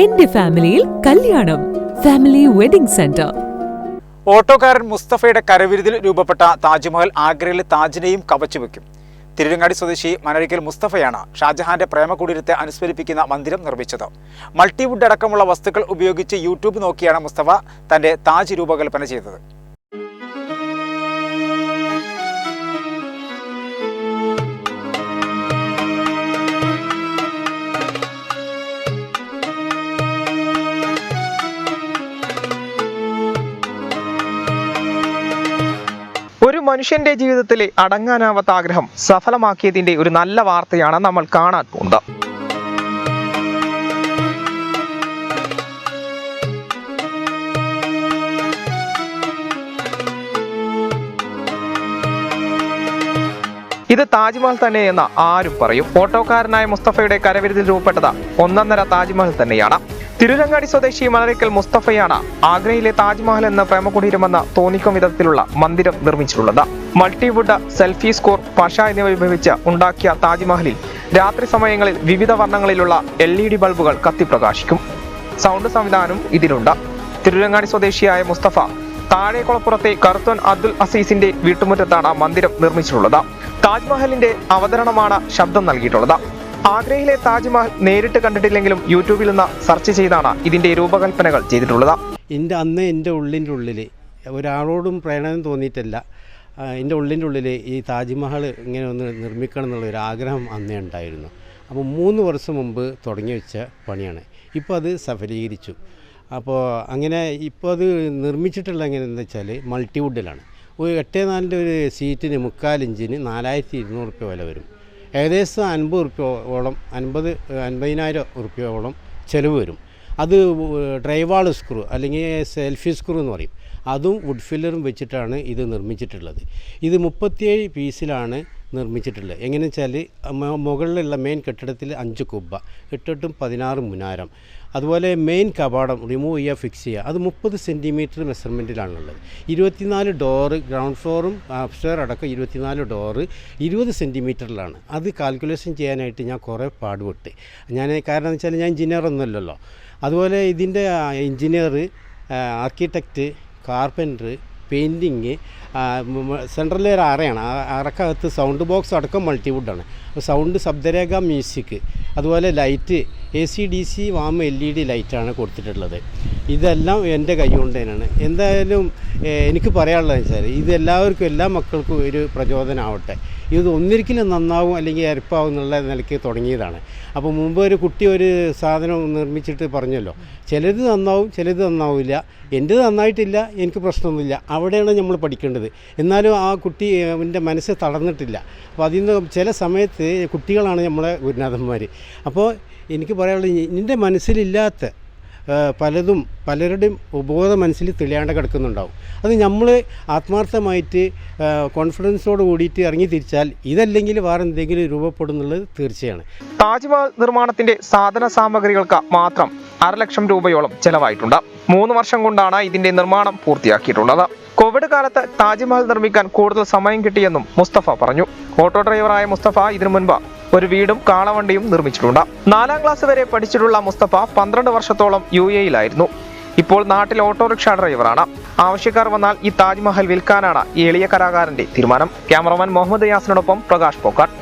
എന്റെ ഫാമിലിയിൽ കല്യാണം. Family wedding centre. ഓട്ടോക്കാരൻ മുസ്തഫയുടെ കരവിരുതിൽ രൂപപ്പെട്ട താജ്മഹൽ ആഗ്രയിലെ താജിനെയും കവച്ചു വെക്കും. തിരുരങ്ങാടി സ്വദേശി മനരിക്കൽ മുസ്തഫയാണ് ഷാജഹാന്റെ പ്രേമകുടീരത്തെ അനുസ്മരിപ്പിക്കുന്ന മന്ദിരം നിർമ്മിച്ചത്. മൾട്ടിവുഡ് അടക്കമുള്ള വസ്തുക്കൾ ഉപയോഗിച്ച് യൂട്യൂബ് നോക്കിയാണ് മുസ്തഫ തന്റെ താജ് രൂപകൽപ്പന ചെയ്തത്. മനുഷ്യന്റെ ജീവിതത്തിലെ അടങ്ങാനാവാത്ത ആഗ്രഹം സഫലമാക്കിയതിന്റെ ഒരു നല്ല വാർത്തയാണ് നമ്മൾ കാണാൻ പോകുന്നത്. ഇത് താജ്മഹൽ തന്നെ എന്ന് ആരും പറയും. ഓട്ടോക്കാരനായ മുസ്തഫയുടെ കരവിരുതിൽ രൂപപ്പെട്ടത് ഒന്നൊന്നര താജ്മഹൽ തന്നെയാണ്. തിരുരങ്ങാടി സ്വദേശി മലരക്കൽ മുസ്തഫയാണ് ആഗ്രയിലെ താജ്മഹൽ എന്ന പ്രേമകുടീരമെന്ന് തോന്നിക്കും വിധത്തിലുള്ള മന്ദിരം നിർമ്മിച്ചിട്ടുള്ളത്. മൾട്ടിവുഡ് സെൽഫി സ്കോർ പശ എന്നിവ ഉപയോഗിച്ച് ഉണ്ടാക്കിയ താജ്മഹലിൽ രാത്രി സമയങ്ങളിൽ വിവിധ വർണങ്ങളിലുള്ള എൽ ഇ ഡി ബൾബുകൾ കത്തിപ്രകാശിക്കും. സൗണ്ട് സംവിധാനം ഇതിലുണ്ട്. തിരുരങ്ങാടി സ്വദേശിയായ മുസ്തഫ താഴേക്കുളപ്പുറത്തെ കറുത്തൻ അബ്ദുൽ അസീസിന്റെ വീട്ടുമുറ്റത്താണ് മന്ദിരം നിർമ്മിച്ചിട്ടുള്ളത്. താജ്മഹലിന്റെ അവതരണമാണ് ശബ്ദം നൽകിയിട്ടുള്ളത്. ആഗ്രയിലെ താജ്മഹൽ നേരിട്ട് കണ്ടിട്ടില്ലെങ്കിലും യൂട്യൂബിൽ നിന്ന് സെർച്ച് ചെയ്താണ് ഇതിന്റെ രൂപകൽപ്പനകൾ ചെയ്തിട്ടുള്ളത്. എന്റെ അന്ന് എന്റെ ഉള്ളിന്റെ ഉള്ളിൽ ഒരാളോടും പ്രേരണ തോന്നിയിട്ടില്ല. എന്റെ ഉള്ളിന്റെ ഉള്ളിൽ ഈ താജ്മഹൽ ഇങ്ങനെ ഒന്ന് നിർമ്മിക്കണം എന്നുള്ള ഒരു ആഗ്രഹം അന്നേ ഉണ്ടായിരുന്നു. അപ്പോൾ മൂന്ന് വർഷം മുമ്പ് തുടങ്ങി വെച്ച പണിയാണ്. ഇപ്പോൾ അത് സഫലീകരിച്ചു. അപ്പോൾ അങ്ങനെ ഇപ്പോൾ അത് നിർമ്മിച്ചിട്ടുള്ള എങ്ങനെയെന്ന് വെച്ചാൽ മൾട്ടിവുഡിലാണ് ഒരു എട്ടേ നാലിന്റെ ഒരു സീറ്റിന് മുക്കാൽ ഇഞ്ചിന് നാലായിരത്തി ഇരുന്നൂറ് രൂപ വില വരും. ഏകദേശം അൻപത് റുപ്യോളം അൻപത് അൻപതിനായിരം റുപ്യോളം ചിലവ് വരും. അത് ഡ്രൈവാൾ സ്ക്രൂ അല്ലെങ്കിൽ സെൽഫി സ്ക്രൂ എന്ന് പറയും. അതും വുഡ് ഫില്ലറും വെച്ചിട്ടാണ് ഇത് നിർമ്മിച്ചിട്ടുള്ളത്. ഇത് മുപ്പത്തിയേഴ് പീസിലാണ് നിർമ്മിച്ചിട്ടുള്ളത് എങ്ങനെയെന്ന് വെച്ചാൽ മുകളിലുള്ള മെയിൻ കെട്ടിടത്തിൽ അഞ്ച് കുബ്ബ എട്ടെട്ടും പതിനാറ് മുനാരം. അതുപോലെ മെയിൻ കവാടം റിമൂവ് ചെയ്യുക ഫിക്സ് ചെയ്യുക അത് മുപ്പത് സെന്റിമീറ്റർ മെഷർമെന്റിലാണുള്ളത് ഇരുപത്തിനാല് ഡോറ് ഗ്രൗണ്ട് ഫ്ലോറും അപ്സ്റ്റെയർ അടക്കം ഇരുപത്തിനാല് ഡോറ് ഇരുപത് സെന്റിമീറ്ററിലാണ് അത് കാൽക്കുലേഷൻ ചെയ്യാനായിട്ട് ഞാൻ കുറേ പാടുപെട്ട്. ഞാൻ കാരണം എന്ന് വെച്ചാൽ ഞാൻ എഞ്ചിനീയർ ഒന്നുമല്ലല്ലോ. അതുപോലെ ഇതിന്റെ എഞ്ചിനീയർ ആർക്കിടെക്റ്റ് കാർപ്പന്റർ പെയിന്റിങ് സെൻട്രലിൽ ഒരു അറയാണ് അറക്കകത്ത് സൗണ്ട് ബോക്സ് അടക്കം മൾട്ടിവുഡാണ്. സൗണ്ട് ശബ്ദരേഖ മ്യൂസിക് അതുപോലെ light A C D C warm L E D ലൈറ്റാണ് കൊടുത്തിട്ടുള്ളത്. ഇതെല്ലാം എന്റെ കൈ കൊണ്ട് തന്നെയാണ്. എന്തായാലും എനിക്ക് പറയാനുള്ളത് വെച്ചാൽ ഇത് എല്ലാവർക്കും എല്ലാ മക്കൾക്കും ഒരു പ്രചോദനമാവട്ടെ ഇത് ഒന്നിരിക്കലും നന്നാവും അല്ലെങ്കിൽ അരിപ്പാവും എന്നുള്ള നിലയ്ക്ക് തുടങ്ങിയതാണ്. അപ്പോൾ മുമ്പ് ഒരു കുട്ടി ഒരു സാധനം നിർമ്മിച്ചിട്ട് പറഞ്ഞല്ലോ ചിലത് നന്നാവും ചിലത് നന്നാവില്ല. എന്റെത് നന്നായിട്ടില്ല എനിക്ക് പ്രശ്നമൊന്നുമില്ല. അവിടെയാണ് നമ്മൾ പഠിക്കേണ്ടത്. എന്നാലും ആ കുട്ടി അവന്റെ മനസ്സ് തളർന്നിട്ടില്ല. അപ്പോൾ അതിൽ നിന്ന് ചില സമയത്ത് കുട്ടികളാണ് നമ്മളെ ഗുരുനാഥന്മാർ. അപ്പോൾ എനിക്ക് പറയാനുള്ളത് നിന്റെ മനസ്സിലില്ലാത്ത പലതും പലരുടെയും ഉപബോധ മനസ്സിൽ തെളിയാണ്ട് കിടക്കുന്നുണ്ടാവും. അത് നമ്മൾ ആത്മാർത്ഥമായിട്ട് കോൺഫിഡൻസോട് കൂടിയിട്ട് ഇറങ്ങി തിരിച്ചാൽ ഇതല്ലെങ്കിൽ വേറെ എന്തെങ്കിലും രൂപപ്പെടുന്നുള്ളത് തീർച്ചയാണ്. താജ്മഹൽ നിർമ്മാണത്തിന്റെ സാധന സാമഗ്രികൾക്ക് മാത്രം അരലക്ഷം രൂപയോളം ചെലവായിട്ടുണ്ട്. മൂന്ന് വർഷം കൊണ്ടാണ് ഇതിന്റെ നിർമ്മാണം പൂർത്തിയാക്കിയിട്ടുള്ളത്. കോവിഡ് കാലത്ത് താജ്മഹൽ നിർമ്മിക്കാൻ കൂടുതൽ സമയം കിട്ടിയെന്നും മുസ്തഫ പറഞ്ഞു. ഓട്ടോ ഡ്രൈവറായ മുസ്തഫ ഇതിനു മുൻപ് ഒരു വീടും കാളവണ്ടിയും നിർമ്മിച്ചിട്ടുണ്ട്. നാലാം ക്ലാസ് വരെ പഠിച്ചിട്ടുള്ള മുസ്തഫ പന്ത്രണ്ട് വർഷത്തോളം യു എയിലായിരുന്നു. ഇപ്പോൾ നാട്ടിൽ ഓട്ടോറിക്ഷ ഡ്രൈവറാണ്. ആവശ്യക്കാർ വന്നാൽ ഈ താജ്മഹൽ വിൽക്കാനാണ് എളിയ കലാകാരന്റെ തീരുമാനം. ക്യാമറമാൻ മുഹമ്മദ് യാസിനോടൊപ്പം പ്രകാശ് പോക്കാട്ട്